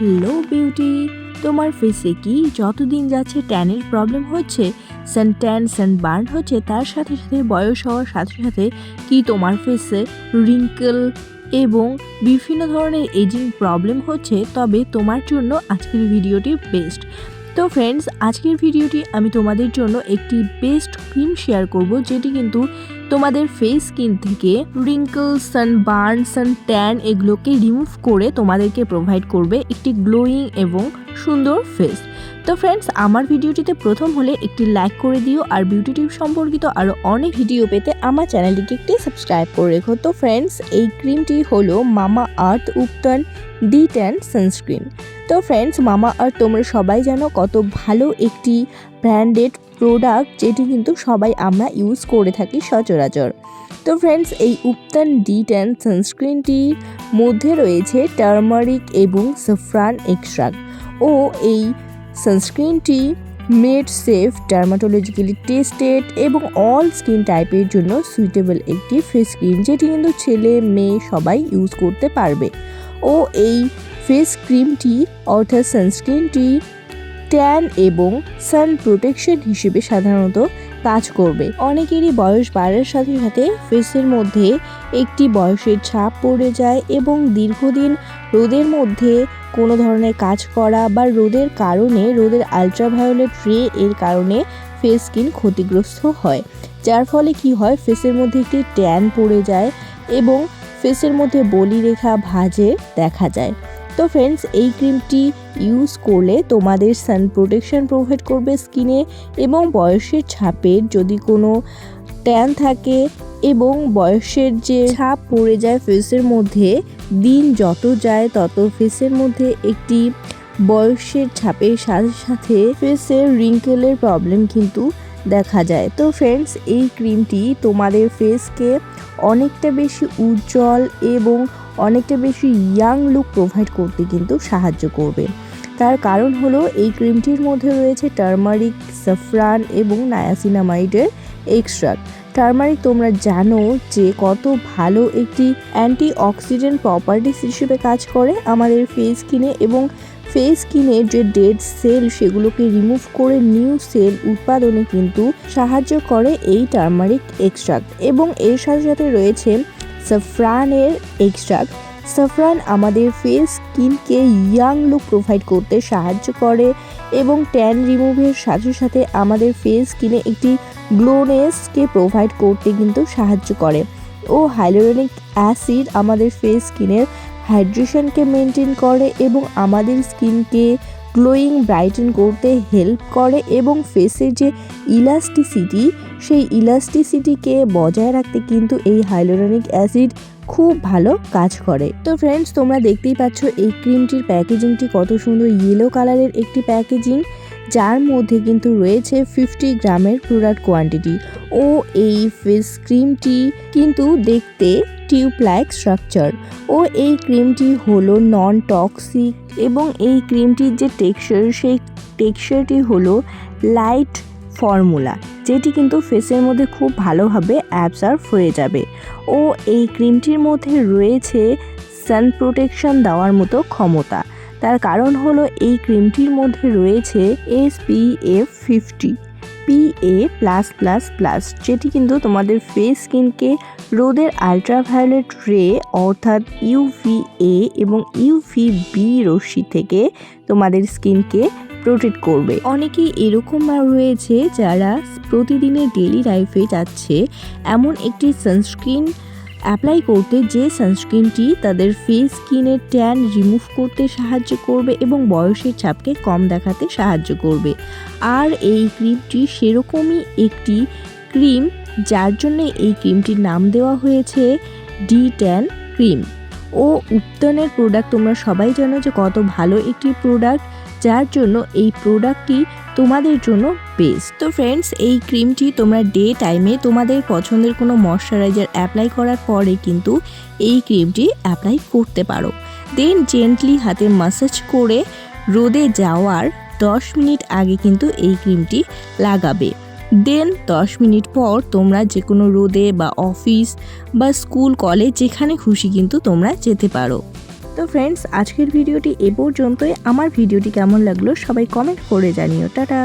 Hello beauty, তোমার ফেসে কি যতদিন যাচ্ছে ট্যানের প্রবলেম হচ্ছে সান ট্যান সান বার্ন হচ্ছে, তার সাথে সাথে বয়স হওয়ার সাথে সাথে কি তোমার ফেসে রিঙ্কেল এবং বিভিন্ন ধরনের এজিং প্রবলেম হচ্ছে, তবে তোমার জন্য আজকের ভিডিওটি বেস্ট তো ফ্রেন্ডস আজকের ভিডিওটি আমি তোমাদের জন্য একটি বেস্ট ক্রিম শেয়ার করব, যেটি কিন্তু তোমাদের ফেস স্কিন থেকে wrinkle sun burn sun tan এগুলোকে রিমুভ করে তোমাদেরকে প্রোভাইড করবে একটি গ্লোয়িং এবং সুন্দর ফেস তো ফ্রেন্ডস আমার ভিডিওটিতে প্রথম হলে একটি লাইক করে দিও আর বিউটি টিপ সম্পর্কিত আরও অনেক ভিডিও পেতে আমার চ্যানেলটিকে একটি সাবস্ক্রাইব করে রেখো। তো ফ্রেন্ডস এই ক্রিমটি হলো Mamaearth ubtan D tan sunscreen তো ফ্রেন্ডস মামা আর্থ তোমরা সবাই জানো কত ভালো একটি ব্র্যান্ডেড প্রোডাক্ট যেটি কিন্তু সবাই আমরা ইউজ করে থাকি সচরাচর। তো ফ্রেন্ডস এই উপতান ডি ট্যান সানস্ক্রিনটির মধ্যে রয়েছে টার্মারিক এবং সাফরান এক্সট্রাক্ট ও এই সানস্ক্রিনটি মেড সেফ ডার্মাটোলজিক্যালি টেস্টেড এবং অল স্কিন টাইপের জন্য সুইটেবল একটি ফেস ক্রিম যেটি কিন্তু ছেলে, মেয়ে সবাই ইউজ করতে পারবে। ও এই ফেস ক্রিমটি অর্থাৎ সানস্ক্রিনটি ট্যান এবং সান প্রোটেকশন হিসেবে সাধারণত কাজ করবে। অনেকেরই বয়স বাড়ার সাথে সাথে ফেসের মধ্যে একটি বয়সের ছাপ পড়ে যায় এবং দীর্ঘদিন রোদের মধ্যে কোনো ধরনের কাজ করা বা রোদের কারণে রোদের আলট্রাভায়োলেট রে এর কারণে ফেস স্কিন ক্ষতিগ্রস্ত হয়। যার ফলে কি হয়? ফেসের মধ্যে একটি ট্যান পড়ে যায় এবং ফেসের মধ্যে বলি রেখা ভাঁজে দেখা যায়। তো ফ্রেন্ডস এই ক্রিমটি ইউজ করলে তোমাদের সান প্রোটেকশন প্রোভাইড করবে স্কিনে এবং বয়সের ছাপের যদি কোনো ট্যান থাকে এবং বয়সের যে ছাপ পড়ে যায় ফেসের মধ্যে, দিন যত যায় তত ফেসের মধ্যে একটি বয়সের ছাপের সাথে সাথে ফেসের রিঙ্কেলের প্রবলেম কিন্তু দেখা যায়। তো ফ্রেন্ডস এই ক্রিমটি তোমাদের ফেসকে অনেকটা বেশি উজ্জ্বল এবং অনেকটা বেশি ইয়াং লুক প্রোভাইড করতে কিন্তু সাহায্য করবে। তার কারণ হলো, এই ক্রিমটির মধ্যে রয়েছে টার্মারিক সাফরান এবং নায়াসিনামাইডের এক্সট্রাক্ট টার্মারিক তোমরা জানো যে কত ভালো একটি অ্যান্টি অক্সিডেন্ট প্রপার্টিস হিসেবে কাজ করে আমাদের ফেস স্কিনে এবং ফেস স্কিনের যে ডেড সেল সেগুলোকে রিমুভ করে নিউ সেল উৎপাদনে কিন্তু সাহায্য করে এই টার্মারিক এক্সট্রাক্ট। এবং এর সাথে সাথে রয়েছে সাফরানের এক্সট্রাক্ট। সাফরান আমাদের ফেস স্কিনকে ইয়াং লুক প্রোভাইড করতে সাহায্য করে এবং ট্যান রিমুভের সাথে সাথে আমাদের ফেস স্কিনে একটি গ্লোনেসকে প্রোভাইড করতে কিন্তু সাহায্য করে। ও হাইলোরনিক অ্যাসিড আমাদের ফেস স্কিনের হাইড্রেশনকে মেনটেন করে এবং আমাদের স্কিনকে গ্লোয়িং, ব্রাইটেন করতে হেল্প করে এবং ফেসের যে ইলাস্টিসিটি, সেই ইলাস্টিসিটিকে বজায় রাখতে কিন্তু এই হাইলোরনিক অ্যাসিড খুব ভালো কাজ করে। তো ফ্রেন্ডস তোমরা দেখতেই পাচ্ছ এই ক্রিমটির প্যাকেজিংটি কত সুন্দর ইয়েলো কালারের একটি প্যাকেজিং যার মধ্যে কিন্তু রয়েছে ফিফটি গ্রামের প্রোডাক্ট কোয়ান্টিটি ও এই ফেস ক্রিমটি কিন্তু দেখতে টিউব লাইক স্ট্রাকচার ও এই ক্রিমটি হলো নন টক্সিক এবং এই ক্রিমটির যে টেক্সচার সেই টেক্সচারটি হলো লাইট ফর্মুলা যেটি কিন্তু ফেসের মধ্যে খুব ভালোভাবে অ্যাবসার্ভ হয়ে যাবে ও এই ক্রিমটির মধ্যে রয়েছে সান প্রোটেকশন দেওয়ার মতো ক্ষমতা। তার কারণ হলো এই ক্রিমটির মধ্যে রয়েছে S P F fifty PA plus plus plus যেটি কিন্তু তোমাদের ফেস স্কিনকে রোদের আলট্রাভায়োলেট রে অর্থাৎ ইউভিএ এবং ইউভি বি রশ্মি থেকে তোমাদের স্কিনকে প্রোটেক্ট করবে। অনেকেই এরকম রয়েছে যারা প্রতিদিনের ডেলি লাইফে যাচ্ছে, এমন একটি সানস্ক্রিন অ্যাপ্লাই করতে যে সানস্ক্রিনটি তাদের ফেস স্কিনের ট্যান রিমুভ করতে সাহায্য করবে এবং বয়সের ছাপকে কম দেখাতে সাহায্য করবে। আর এই ক্রিমটি সেরকমই একটি ক্রিম যার জন্য এই ক্রিমটির নাম দেওয়া হয়েছে ডি ট্যান ক্রিম ও উত্তনের প্রোডাক্ট তোমরা সবাই জানো যে কত ভালো একটি প্রোডাক্ট যার জন্য এই প্রোডাক্টটি তোমাদের জন্য বেস্ট তো ফ্রেন্ডস এই ক্রিমটি তোমরা ডে টাইমে তোমাদের পছন্দের কোনো ময়শ্চারাইজার অ্যাপ্লাই করার পরে কিন্তু এই ক্রিমটি অ্যাপ্লাই করতে পারো। দেন জেন্টলি হাতে মাসাজ করে রোদে যাওয়ার দশ মিনিট আগে কিন্তু এই ক্রিমটি লাগাবে। দেন দশ মিনিট পর তোমরা যে কোনো রোদে বা অফিস বা স্কুল কলেজ যেখানে খুশি কিন্তু তোমরা যেতে পারো। তো ফ্রেন্ডস আজকের ভিডিওটি এ পর্যন্তই। আমার ভিডিওটি কেমন লাগল সবাই কমেন্ট করে জানিও। টাটা!